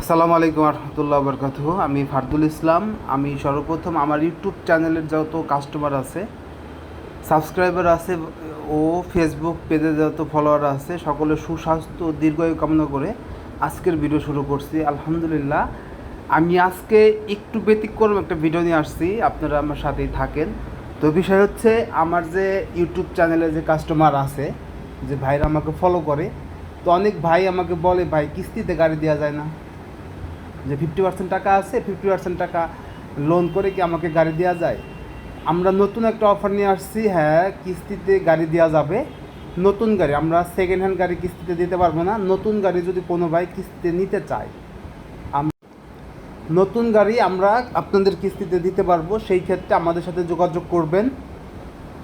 আসসালামু আলাইকুম রহমতুল্লাহ বরকাত আমি ফারদুল ইসলাম। আমি সর্বপ্রথম আমার ইউটিউব চ্যানেলের যত কাস্টমার আছে সাবস্ক্রাইবার আছে ও ফেসবুক পেজে যত ফলোয়ার আছে, সকলের সুস্বাস্থ্য দীর্ঘায়ু কামনা করে আজকের ভিডিও শুরু করছি। আলহামদুলিল্লাহ। আমি আজকে একটু ব্যতিক্রম একটা ভিডিও নিয়ে আসছি। আপনারা আমার সাথেই থাকেন। তো বিষয় হচ্ছে, আমার যে ইউটিউব চ্যানেলে যে কাস্টমার আছে, যে ভাইরা আমাকে ফলো করে, তো অনেক ভাই আমাকে বলে, ভাই, কিস্তিতে গাড়ি দেওয়া যায় না। যে ফিফটি পার্সেন্ট টাকা আছে ফিফটি পার্সেন্ট টাকা লোন করে কি আমাকে গাড়ি দেওয়া যায়? আমরা নতুন একটা অফার নিয়ে আসছি হ্যাঁ কিস্তিতে গাড়ি দেওয়া যাবে। নতুন গাড়ি, আমরা সেকেন্ড হ্যান্ড গাড়ি কিস্তিতে দিতে পারব না। নতুন গাড়ি যদি কোনো ভাই কিস্তিতে নিতে চায় নতুন গাড়ি আমরা আপনাদের কিস্তিতে দিতে পারব। সেই ক্ষেত্রে আমাদের সাথে যোগাযোগ করবেন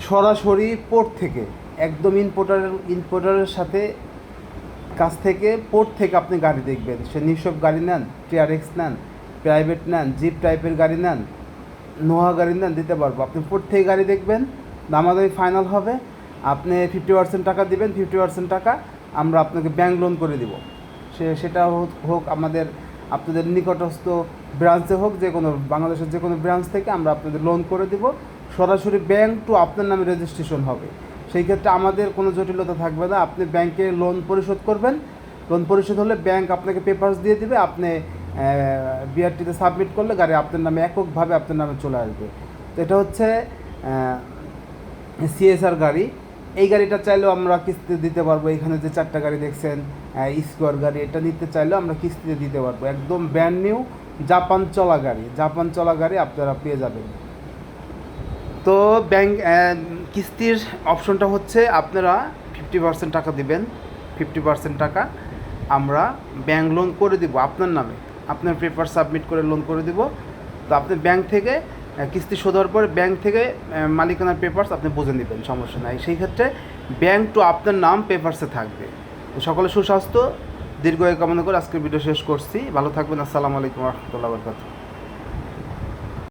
সরাসরি পোর্ট থেকে, একদম ইম্পোর্টারের ইম্পোর্টারের সাথে কাছ থেকে পোর্ট থেকে আপনি গাড়ি দেখবেন। সে নিঃসব গাড়ি নেন টিআরএক্স নেন প্রাইভেট নেন জিপ টাইপের গাড়ি নেন নোহা গাড়ি নেন, দিতে পারব। আপনি পোর্ট থেকে গাড়ি দেখবেন, দামাদামি ফাইনাল হবে। আপনি ফিফটি পার্সেন্ট টাকা দিবেন ফিফটি পার্সেন্ট টাকা আমরা আপনাকে ব্যাংক লোন করে দিব। সে, সেটা হোক- আমাদের, আপনাদের নিকটস্থ ব্রাঞ্চে হোক, যে কোনো বাংলাদেশের যে কোনো ব্রাঞ্চ থেকে আমরা আপনাদের লোন করে দিব। সরাসরি ব্যাংক টু আপনার নামে রেজিস্ট্রেশন হবে। সেই ক্ষেত্রে আমাদের কোনো জটিলতা থাকবে না। আপনি ব্যাংকে লোন পরিশোধ করবেন। লোন পরিশোধ হলে ব্যাংক আপনাকে পেপারস দিয়ে দিবে। আপনি বিআরটিতে সাবমিট করলে গাড়ি আপনার নামে এককভাবে আপনার নামে চলে আসবে। তো এটা হচ্ছে সিএসআর গাড়ি। এই গাড়িটা চাইলেও আমরা কিস্তিতে দিতে পারব। এখানে যে চারটা গাড়ি দেখছেন স্কোয়ার গাড়ি, এটা নিতে চাইলেও আমরা কিস্তিতে দিতে পারব। একদম ব্র্যান্ড নিউ জাপান চলা গাড়ি। জাপান চলা গাড়ি আপনারা পেয়ে যাবেন। তো ব্যাংক কিস্তির অপশনটা হচ্ছে আপনারা ফিফটি পার্সেন্ট টাকা দিবেন ফিফটি পার্সেন্ট টাকা আমরা ব্যাংক লোন করে দিব আপনার নামে। আপনার পেপার সাবমিট করে লোন করে দিব। তো আপনি ব্যাংক থেকে কিস্তি শোধার পরে ব্যাংক থেকে মালিকানার পেপার্স আপনি বুঝে নেবেন, সমস্যা নাই। সেই ক্ষেত্রে ব্যাংক টু আপনার নাম পেপার্সে থাকবে। তো সকলে সুস্বাস্থ্য, দীর্ঘায়ু কামনা করে আজকের ভিডিও শেষ করছি। ভালো থাকবেন, আসসালামু আলাইকুম রহমতুল্লাহ বরকাত